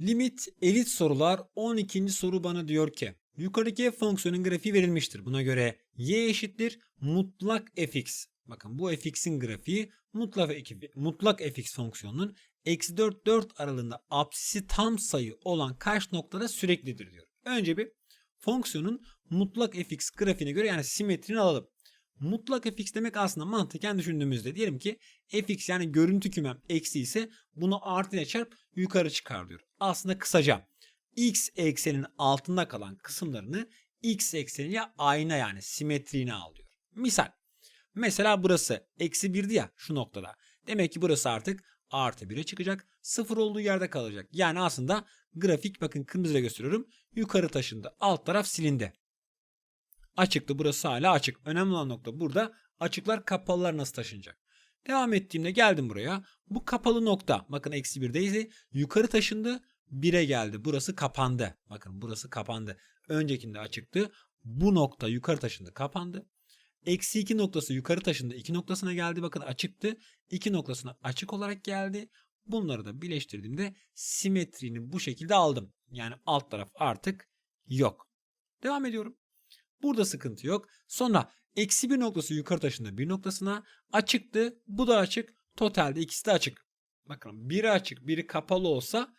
Limit elit sorular 12. soru bana diyor ki yukarıdaki f fonksiyonun grafiği verilmiştir. Buna göre y eşittir mutlak fx. Bakın bu fx'in grafiği mutlak, mutlak fx fonksiyonunun eksi 4 4 aralığında apsisi tam sayı olan kaç noktada süreklidir diyor. Önce bir fonksiyonun mutlak fx grafiğine göre yani simetrini alalım. Mutlak fx demek aslında mantıken düşündüğümüzde diyelim ki fx yani görüntü kümem eksi ise bunu artı ile çarp yukarı çıkar diyor. Aslında kısaca x eksenin altında kalan kısımlarını x ekseniyle ayna yani simetriğine al diyor. Misal mesela burası eksi 1'di ya şu noktada. Demek ki burası artık artı 1'e çıkacak. Sıfır olduğu yerde kalacak. Yani aslında grafik bakın kırmızıyla gösteriyorum. Yukarı taşındı. Alt taraf silindi. Açıktı burası hala açık. Önemli olan nokta burada açıklar kapalılar nasıl taşınacak. Devam ettiğimde geldim buraya. Bu kapalı nokta bakın eksi 1'deydi. Yukarı taşındı. 1'e geldi. Burası kapandı. Bakın burası kapandı. Öncekinde açıktı. Bu nokta yukarı taşındı kapandı. Eksi 2 noktası yukarı taşındı. 2 noktasına geldi. Bakın açıktı. 2 noktasına açık olarak geldi. Bunları da birleştirdiğimde simetrini bu şekilde aldım. Yani alt taraf artık yok. Devam ediyorum. Burada sıkıntı yok. Sonra eksi bir noktası yukarı taşındı bir noktasına açıktı. Bu da açık. Totalde ikisi de açık. Bakın biri açık biri kapalı olsa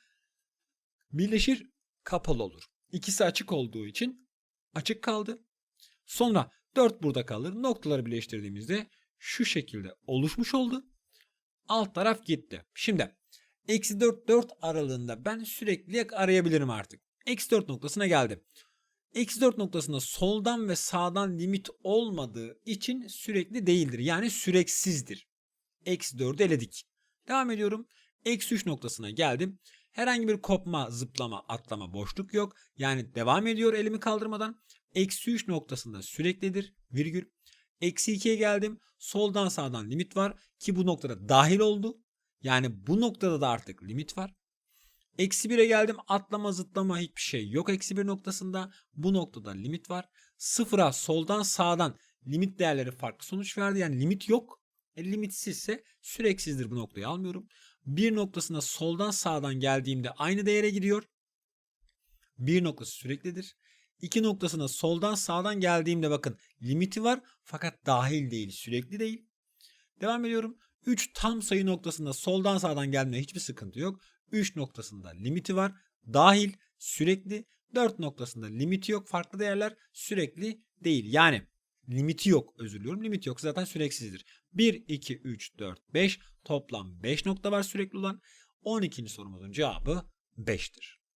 birleşir kapalı olur. İkisi açık olduğu için açık kaldı. Sonra 4 burada kalır. Noktaları birleştirdiğimizde şu şekilde oluşmuş oldu. Alt taraf gitti. Şimdi eksi 4 4 aralığında ben sürekli arayabilirim artık. Eksi 4 noktasına geldim. Eksi 4 noktasında soldan ve sağdan limit olmadığı için sürekli değildir. Yani süreksizdir. Eksi 4'ü eledik. Devam ediyorum. Eksi 3 noktasına geldim. Herhangi bir kopma, zıplama, atlama, boşluk yok. Yani devam ediyor elimi kaldırmadan. Eksi 3 noktasında süreklidir. Virgül. Eksi 2'ye geldim. Soldan sağdan limit var. Ki bu noktada dahil oldu. Yani bu noktada da artık limit var. Eksi 1'e geldim atlama zıtlama hiçbir şey yok eksi 1 noktasında. Bu noktada limit var. Sıfıra soldan sağdan limit değerleri farklı sonuç verdi. Yani limit yok. E, limitsizse süreksizdir bu noktayı almıyorum. Bir noktasına soldan sağdan geldiğimde aynı değere gidiyor. Bir noktası süreklidir. İki noktasına soldan sağdan geldiğimde bakın limiti var fakat dahil değil sürekli değil. Devam ediyorum. 3 tam sayı noktasında soldan sağdan gelmeye hiçbir sıkıntı yok. 3 noktasında limiti var. Dahil, sürekli. 4 noktasında limiti yok. Farklı değerler sürekli değil. Yani limiti yok özür diliyorum. Limiti yok zaten süreksizdir. 1, 2, 3, 4, 5 toplam 5 nokta var sürekli olan. 12. sorumuzun cevabı 5'tir.